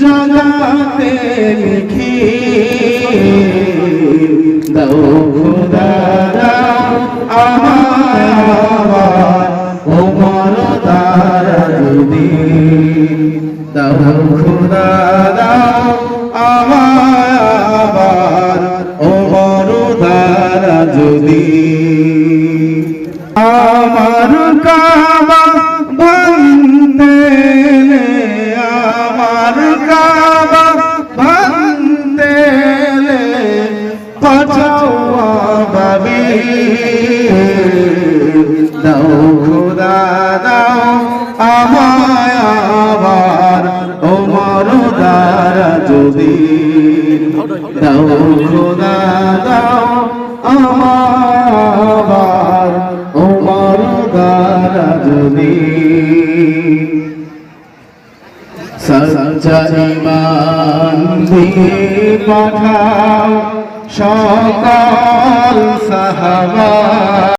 জগাতে লিখি। দাও খোদা, দাও ওমর তারা যদি দাও খোদা, দাও আমায় আবার ওমর তারা যদি আমার কাবা ভাঙতে আমার কাবা ভাঙতে বাঁচাও বাবি। দাও খোদা, দাও আমায় আবার ওমর দ্বারা যদি। দাও খোদা, দাও সচ্চা ইমান দিয়ে পাঠাও সকল সাহাবা।